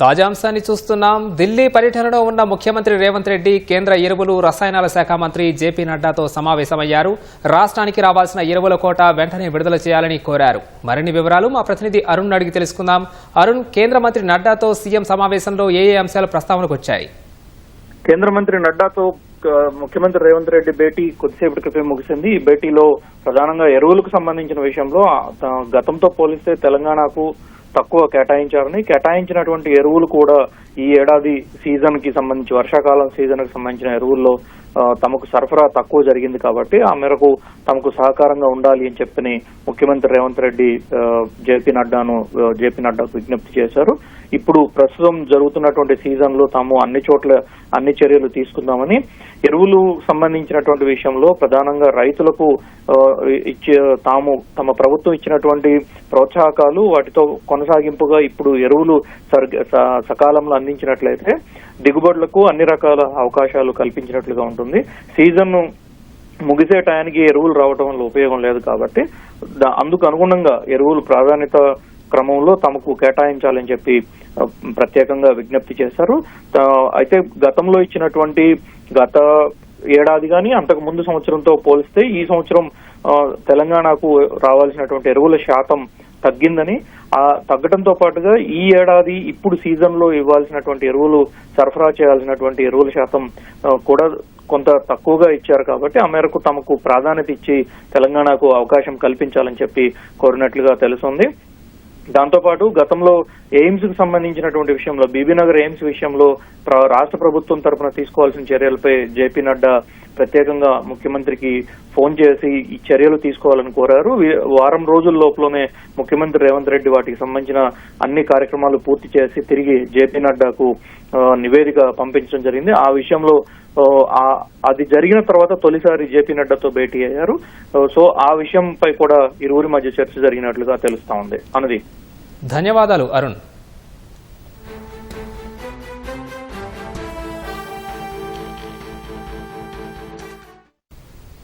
తాజా అంశాన్ని చూస్తున్నాం. ఢిల్లీ పర్యటనలో ఉన్న ముఖ్యమంత్రి రేవంత్ రెడ్డి కేంద్ర ఎరువులు రసాయనాల శాఖ మంత్రి జేపీ నడ్డాతో సమావేశమయ్యారు. రాష్ట్రానికి రావాల్సిన ఎరువుల కోట వెంటనే విడుదల చేయాలని కోరారు. మరిన్ని వివరాలు మా ప్రతినిధి అరుణ్ అడిగి తెలుసుకుందాం. అరుణ్ కేంద్ర మంత్రి నడ్డాతో సీఎం సమావేశంలో ఏ ఏ అంశాలు ప్రస్తావనకు వచ్చాయి? కేంద్ర మంత్రి నడ్డాతో ముఖ్యమంత్రి రేవంత్ రెడ్డి భేటీ కొద్దిసేపటి క్రితం ముగిసింది. ఈ భేటీలో ప్రధానంగా ఎరువులకు సంబంధించిన విషయంలో గతంతో పోలిస్తే తెలంగాణకు తక్కువ కేటాయించారని కేటాయించినటువంటి ఎరువులు కూడా ఈ ఏడాది సీజన్కి సంబంధించి వర్షాకాలం సీజన్కి సంబంధించిన ఎరువుల్లో తమకు సరఫరా తక్కువ జరిగింది కాబట్టి ఆ మేరకు తమకు సహకారంగా ఉండాలి అని చెప్పని ముఖ్యమంత్రి రేవంత్ రెడ్డి జేపీ నడ్డాను జేపీ నడ్డాకు విజ్ఞప్తి చేశారు. ఇప్పుడు ప్రస్తుతం జరుగుతున్నటువంటి సీజన్లో తాము అన్ని చోట్ల అన్ని చర్యలు తీసుకుందామని ఎరువులు సంబంధించినటువంటి విషయంలో ప్రధానంగా రైతులకు ఇచ్చే తాము తమ ప్రభుత్వం ఇచ్చినటువంటి ప్రోత్సాహకాలు వాటితో కొనసాగింపుగా ఇప్పుడు ఎరువులు సకాలంలో అందించినట్లయితే దిగుబడులకు అన్ని రకాల అవకాశాలు కల్పించినట్లుగా ఉంటుంది. సీజన్ ముగిసే టయానికి ఎరువులు రావడం వల్ల ఉపయోగం లేదు కాబట్టి దా- అందుకు అనుగుణంగా ఎరువులు ప్రాధాన్యత క్రమంలో తమకు కేటాయించాలని చెప్పి ప్రత్యేకంగా విజ్ఞప్తి చేశారు. అయితే గతంలో ఇచ్చినటువంటి గత ఏడాది కానీ అంతకు ముందు సంవత్సరంతో పోలిస్తే ఈ సంవత్సరం తెలంగాణకు రావాల్సినటువంటి ఎరువుల శాతం తగ్గిందని. ఆ తగ్గడంతో పాటుగా ఈ ఏడాది ఇప్పుడు సీజన్లో ఇవ్వాల్సినటువంటి ఎరువులు సరఫరా చేయాల్సినటువంటి ఎరువుల శాతం కూడా కొంత తక్కువగా ఇచ్చారు కాబట్టి ఆ మేరకు తమకు ప్రాధాన్యత ఇచ్చి తెలంగాణకు అవకాశం కల్పించాలని చెప్పి కోరినట్లుగా తెలుస్తుంది దాంతోపాటు గతంలో ఎయిమ్స్కు సంబంధించినటువంటి విషయంలో బీబీనగర్ ఎయిమ్స్ విషయంలో రాష్ట్ర ప్రభుత్వం తరఫున తీసుకోవాల్సిన చర్యలపై జేపీ నడ్డా ప్రత్యేకంగా ముఖ్యమంత్రికి ఫోన్ చేసి ఈ చర్యలు తీసుకోవాలని కోరారు. వారం రోజుల లోపలనే ముఖ్యమంత్రి రేవంత్ రెడ్డి వాటికి సంబంధించిన అన్ని కార్యక్రమాలు పూర్తి చేసి తిరిగి జేపీ నడ్డాకు నివేదిక పంపించడం జరిగింది. ఆ విషయంలో అది జరిగిన తర్వాత తొలిసారి జేపీ నడ్డాతో భేటీ అయ్యారు. సో ఆ విషయంపై కూడా ఇరువురి మధ్య చర్చ జరిగినట్లుగా తెలుస్తా ఉంది. అన్నది ధన్యవాదాలు అరుణ్.